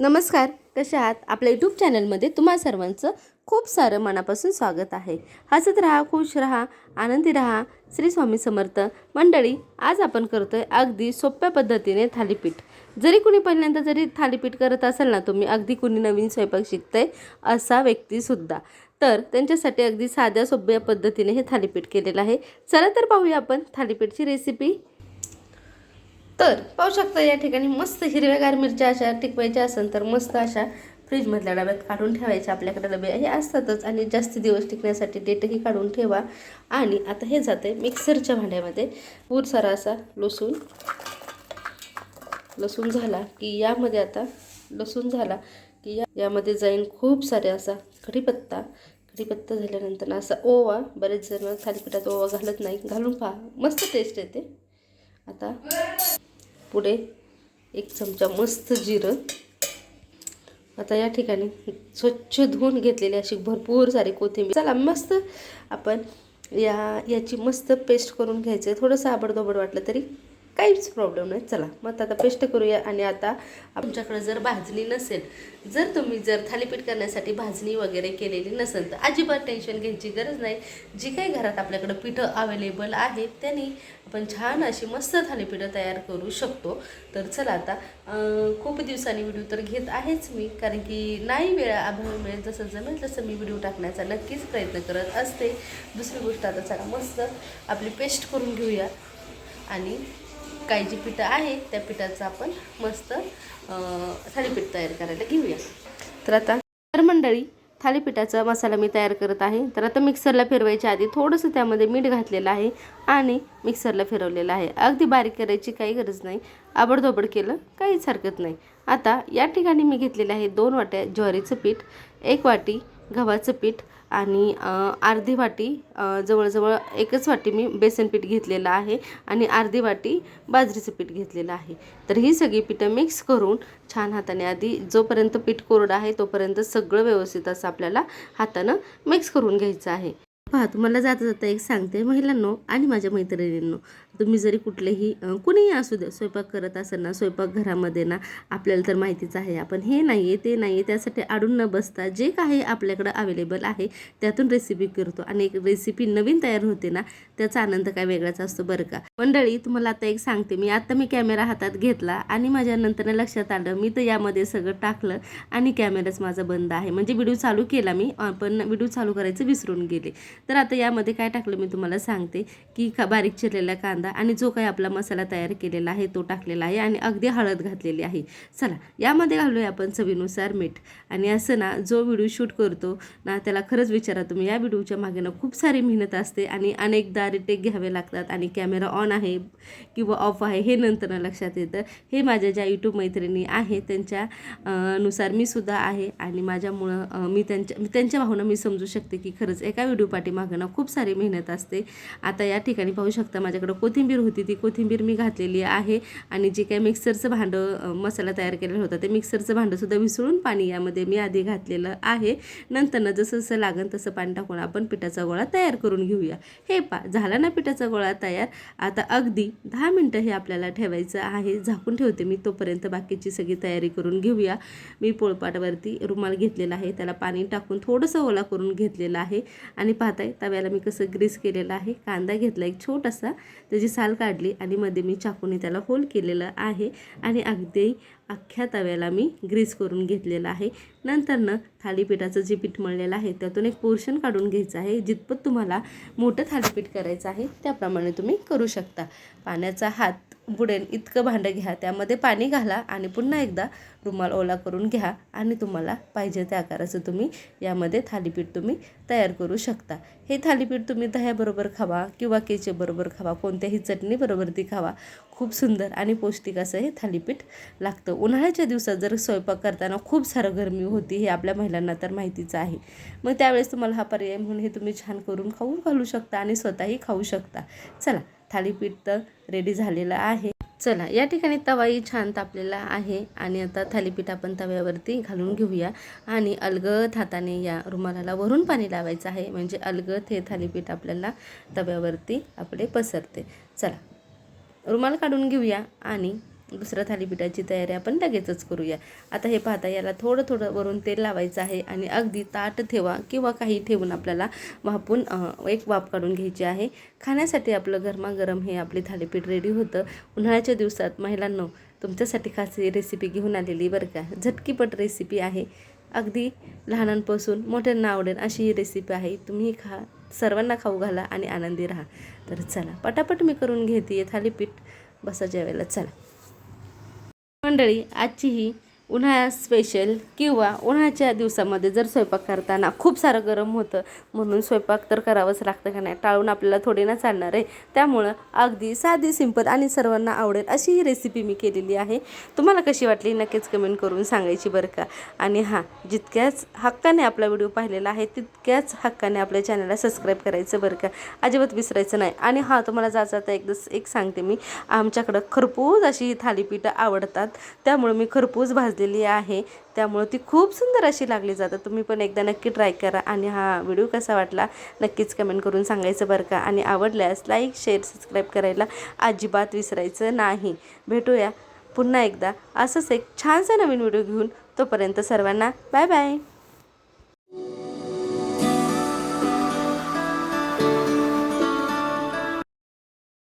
नमस्कार कशा आहात? आपल्या यूट्यूब चॅनलमध्ये तुम्हा सर्वांचं खूप सारं मनापासून स्वागत आहे. हसत राहा खुश राहा आनंदी राहा. श्री स्वामी समर्थ मंडळी आज आपण करतो आहे अगदी सोप्या पद्धतीने थालीपीठ. जरी कुणी पहिल्यांदा जरी थालीपीठ करत असेल ना तुम्ही अगदी कुणी नवीन स्वयंपाक शिकतंय असा व्यक्तीसुद्धा तर त्यांच्यासाठी अगदी साध्या सोप्या पद्धतीने हे थालीपीठ केलेलं आहे. चला तर पाहूया आपण थालीपीठची रेसिपी तर पाहू शकता या ठिकाणी मस्त हिरव्यागार मिरच्या अशा टिकवायच्या असेल तर मस्त अशा फ्रीजमधल्या डब्यात काढून ठेवायच्या आपल्याकडे डबे. हे असतातच आणि जास्त दिवस टिकण्यासाठी डेटही काढून ठेवा. आणि आता हे जाते मिक्सरच्या भांड्यामध्ये. पूर सारा असा लसूण. लसूण झाला की यामध्ये आता लसूण झाला की या यामध्ये जाईन खूप सारे असा कढीपत्ता. कढीपत्ता झाल्यानंतर असा ओवा. बरेच जण थालीपीठात ओवा घालत नाही. घालून पहा. मस्त टेस्ट येते. आता पुढे एक चमचा मस्त जिरं. आता या ठिकाणी स्वच्छ धुवून घेतलेली अशी भरपूर सारी कोथिंबीर. चला मस्त आपण या याची मस्त पेस्ट करून घ्यायचं. आहे थोडंसं आबडधोबड वाटलं तरी. काहीच प्रॉब्लेम नाही. चला मग आता पेस्ट करूया आणि आता आमच्याकडे जर भाजणी नसेल जर तुम्ही जर थालीपीठ करण्यासाठी भाजणी वगैरे केलेली नसेल तर अजिबात टेन्शन घ्यायची गरज नाही. जी काही घरात आपल्याकडं पिठं अवेलेबल आहेत त्यांनी आपण छान अशी मस्त थालीपीठं तयार करू शकतो. तर चला आता खूप दिवसांनी व्हिडिओ तर घेत आहेच मी कारण की नाही वेळा अभाव मिळेल जसं जमेल तसं मी व्हिडिओ टाकण्याचा नक्कीच प्रयत्न करत असते. दुसरी गोष्ट आता चला मस्त आपली पेस्ट करून घेऊया. आणि काही जी पिठं आहे त्या पिठाचं आपण मस्त थालीपीठ तयार करायला घेऊया. तर आता तर मंडळी थालीपीठाचा मसाला मी तयार करत आहे. तर आता मिक्सरला फिरवायच्या आधी थोडंसं त्यामध्ये मीठ घातलेलं आहे आणि मिक्सरला फिरवलेलं आहे. अगदी बारीक करायची काही गरज नाही. आबडधोबड केलं काहीच हरकत नाही. आता या ठिकाणी मी घेतलेलं आहे दोन वाट्या ज्वारीचं पीठ एक वाटी गव्हाचं पीठ आणि अर्धी वाटी जवळजवळ एकच वाटी मी बेसन पीठ घेतलेलं आहे आणि अर्धी वाटी बाजरीचं पीठ घेतलेलं आहे. तर ही सगळी पिठं मिक्स करून छान हाताने आधी जोपर्यंत पीठ कोरडं आहे तोपर्यंत सगळं व्यवस्थित असं आपल्याला हातानं मिक्स करून घ्यायचं आहे. पहा तुम्हाला जाता जाता एक सांगते महिलांनो आणि माझ्या मैत्रिणींनो तुम्ही जरी कुठलेही कुणीही असू द्या स्वयंपाक करत असताना स्वयंपाकघरामध्ये ना आपल्याला तर माहितीच आहे आपण हे नाही आहे ते नाही आहे त्यासाठी अडून न बसता जे काही आपल्याकडं अवेलेबल आहे त्यातून रेसिपी करतो. आणि एक रेसिपी नवीन तयार होते ना त्याचा आनंद काय वेगळाच असतो बरं का. मंडळी तुम्हाला आता एक सांगते मी आत्ता मी कॅमेरा हातात घेतला आणि माझ्या नंतरनं लक्षात आलं मी तर यामध्ये सगळं टाकलं आणि कॅमेराच माझा बंद आहे. म्हणजे व्हिडिओ चालू केला मी पण व्हिडिओ चालू करायचं विसरून गेले. तर आता यामध्ये काय टाकलं मी तुम्हाला सांगते की का बारीक चिरलेला कांदा आणि जो काही आपला मसाला तयार केलेला आहे तो टाकलेला आहे आणि अगदी हळद घातलेली आहे. चला यामध्ये घालूया आपण चवीनुसार मीठ आणि असं ना जो व्हिडिओ शूट करतो ना त्याला खरंच विचारा तुम्ही. या व्हिडिओच्या मागे ना खूप सारी मेहनत असते आणि अनेकदा रिटेक घ्यावे लागतात आणि कॅमेरा ऑन आहे किंवा ऑफ आहे हे नंतर लक्षात येतं. हे माझ्या ज्या यूट्यूब मैत्रिणी आहेत त्यांच्या नुसार मी सुद्धा आहे आणि माझ्यामुळं मी त्यांच्या मी त्यांच्या भावना मी समजू शकते की खरंच एका व्हिडिओ पाठीमागं ना खूप सारी मेहनत असते. आता या ठिकाणी पाहू शकता माझ्याकडं कोथिंबीर होती. ती कोथिंबीर मी घातलेली आहे आणि जे काही मिक्सरचं भांडं मसाला तयार केलेला होता ते मिक्सरचं भांडंसुद्धा विसळून पाणी यामध्ये मी आधी घातलेलं आहे. नंतरनं जसं जसं लागेल तसं पाणी टाकून आपण पिठाचा गोळा तयार करून घेऊया. हे पा झाला ना पिठाचा गोळा तयार? आता अगदी दहा मिनटं हे आपल्याला ठेवायचं आहे. झाकून ठेवते मी तोपर्यंत बाकीची सगळी तयारी करून घेऊया. मी पोळपाटवरती रुमाल घेतलेला आहे. त्याला पाणी टाकून थोडंसं ओला करून घेतलेलं आहे. आणि पाहताय तव्याला मी कसं ग्रीस केलेलं आहे कांदा घेतला एक छोटासा त्याची साल काढली आणि मध्ये मी चाकूने त्याला होल केलेलं आहे आणि अगदी अख्ख्या तव्याला मी ग्रीस करून घेतलेलं आहे. नंतरनं थालीपीठाचं जे पीठ मळलेलं आहे त्यातून एक पोर्शन काढून घ्यायचं आहे. जितपत तुम्हाला मोठं थालीपीठ करायचं आहे त्याप्रमाणे तुम्ही करू शकता. पाण्याचा हात बुडेल इतकं भांडं घ्या त्यामध्ये पाणी घाला आणि पुन्हा एकदा रुमाल ओला करून घ्या आणि तुम्हाला पाहिजे त्या आकाराचं तुम्ही यामध्ये थालीपीठ तुम्ही तयार करू शकता. हे थालीपीठ तुम्ही दह्याबरोबर खावा किंवा केचेबरोबर खावा कोणत्याही चटणीबरोबर ती खावा. खूप सुंदर आणि पौष्टिक असं हे थालीपीठ लागतं. उन्हाळ्याच्या दिवसात जर स्वयंपाक करताना खूप सारं गरमी होती हे आपल्या महिलांना तर माहितीच आहे. मग त्यावेळेस तुम्हाला हा पर्याय म्हणून हे तुम्ही छान करून खाऊ घालू शकता आणि स्वतःही खाऊ शकता. चला थालीपीठ तर रेडी झालेलं आहे. चला या ठिकाणी तवाही छान तापलेला आहे आणि आता थालीपीठ आपण तव्यावरती घालून घेऊया. आणि अलगद हाताने या रुमालाला वरून पाणी लावायचं आहे. म्हणजे अलगद हे थालीपीठ आपल्याला तव्यावरती आपले पसरते. चला रुमाल काढून घेऊया आणि दुसऱ्या थालीपीठाची तयारी आपण लगेचच करूया. आता हे पाहता याला थोडं थोडं वरून तेल लावायचं आहे आणि अगदी ताट ठेवा किंवा काही ठेवून आपल्याला वापून एक वाफ काढून घ्यायची आहे. खाण्यासाठी आपलं गरमागरम हे आपले थालीपीठ रेडी होतं. उन्हाळ्याच्या दिवसात महिलांनो तुमच्यासाठी खास रेसिपी घेऊन आलेली बरं का. झटकीपट रेसिपी आहे. अगदी लहानांपासून मोठ्यांना आवडेल अशी ही रेसिपी आहे. तुम्ही खा सर्वांना खाऊ घाला आणि आनंदी राहा. तर चला पटापट मी करून घेते थालीपीठ. बसाच्या वेळेला चला. मंडळी आजची ही उन्हाळा स्पेशल किंवा उन्हाळ्याच्या दिवसामध्ये जर स्वयंपाक करताना खूप सारं गरम होतं म्हणून स्वयंपाक तर करावंच लागतं का नाही? टाळून आपल्याला थोडी ना चालणार आहे. त्यामुळं अगदी साधी सिंपल आणि सर्वांना आवडेल अशी ही रेसिपी मी केलेली आहे. तुम्हाला कशी वाटली नक्कीच कमेंट करून सांगायची बरं का? आणि हां जितक्याच हक्काने आपला व्हिडिओ पाहिलेला आहे तितक्याच हक्काने आपल्या चॅनलला सबस्क्राईब करायचं बरं का? अजिबात विसरायचं नाही. आणि हां तुम्हाला जाता जाता एकदा एक सांगते मी. आमच्याकडं खरपूज अशी थालीपीठं आवडतात. त्यामुळे मी खरपूस भाजलेली आहे. त्यामुळं ती खूप सुंदर अशी लागली जातात तुम्ही पण एकदा नक्की ट्राय करा आणि हा व्हिडिओ कसा वाटला नक्कीच कमेंट करून सांगायचं बरं का. आणि आवडल्यास लाईक शेअर सबस्क्राईब करायला अजिबात विसरायचं नाही. भेटूया पुन्हा एकदा. असंच एक छानसा नवीन व्हिडिओ घेऊन तोपर्यंत सर्वांना बाय बाय.